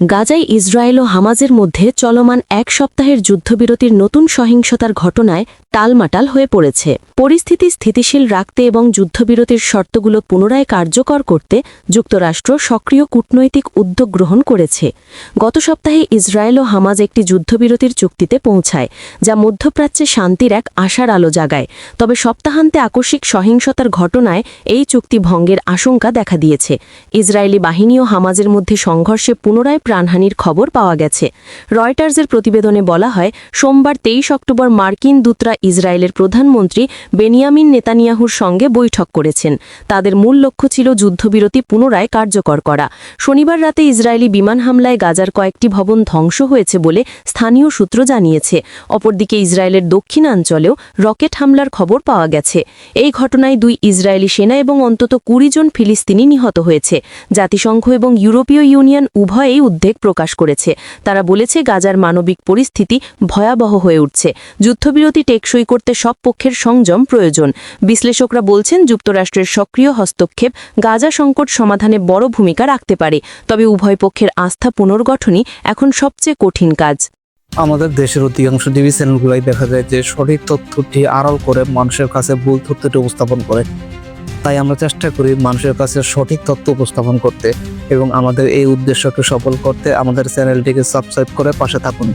গাজায় ইসরায়েল ও হামাজের মধ্যে চলমান এক সপ্তাহের যুদ্ধবিরতির নতুন সহিংসতার ঘটনায় টালমাটাল হয়ে পড়েছে। পরিস্থিতি স্থিতিশীল রাখতে এবং যুদ্ধবিরতির শর্তগুলো পুনরায় কার্যকর করতে যুক্তরাষ্ট্র সক্রিয় কূটনৈতিক উদ্যোগ গ্রহণ করেছে। গত সপ্তাহে ইসরায়েল ও হামাজ একটি যুদ্ধবিরতির চুক্তিতে পৌঁছায়, যা মধ্যপ্রাচ্যে শান্তির এক আশার আলো জাগায়। তবে সপ্তাহান্তে আকস্মিক সহিংসতার ঘটনায় এই চুক্তি ভঙ্গের আশঙ্কা দেখা দিয়েছে। ইসরায়েলি বাহিনী ও হামাজের মধ্যে সংঘর্ষে পুনরায় প্রাণহানির খবর পাওয়া গেছে। রয়টার্সের প্রতিবেদনে বলা হয়, সোমবার তেইশ অক্টোবর মার্কিন দূতরা ইসরায়েলের প্রধানমন্ত্রী বেনিয়ামিন নেতানিয়াহুর সঙ্গে বৈঠক করেছেন। তাদের মূল লক্ষ্য ছিল যুদ্ধবিরতি পুনরায় কার্যকর করা। শনিবার রাতে ইসরায়েলি বিমান হামলায় গাজার কয়েকটি ভবন ধ্বংস হয়েছে বলে স্থানীয় সূত্র জানিয়েছে। অপরদিকে ইসরায়েলের দক্ষিণাঞ্চলেও রকেট হামলার খবর পাওয়া গেছে। এই ঘটনায় দুই ইসরায়েলি সেনা এবং অন্তত কুড়ি জন ফিলিস্তিনি নিহত হয়েছে। জাতিসংঘ এবং ইউরোপীয় ইউনিয়ন উভয়েই উদ্বেগ প্রকাশ করেছে। তারা বলেছে, গাজার মানবিক পরিস্থিতি ভয়াবহ হয়ে উঠছে। যুদ্ধবিরতি টেকসই করতে সব পক্ষের সংযম প্রয়োজন। বিশ্লেষকরা বলছেন, যুক্তরাষ্ট্রের সক্রিয় হস্তক্ষেপ গাজা সংকট সমাধানে বড় ভূমিকা রাখতে পারে। তবে উভয় পক্ষের আস্থা পুনর্গঠনই এখন সবচেয়ে কঠিন কাজ। আমাদের দেশের অধিকাংশ টিভি চ্যানেলগুলাই দেখা যায় যে, সঠিক তথ্যটি আড়াল করে মানুষের কাছে ভুল তথ্যটি উপস্থাপন করে। তাই আমরা চেষ্টা করি মানুষের কাছে সঠিক তথ্য উপস্থাপন করতে এবং আমাদের এই উদ্দেশ্যকে সফল করতে। আমাদের চ্যানেলটিকে সাবস্ক্রাইব করে পাশে থাকুন।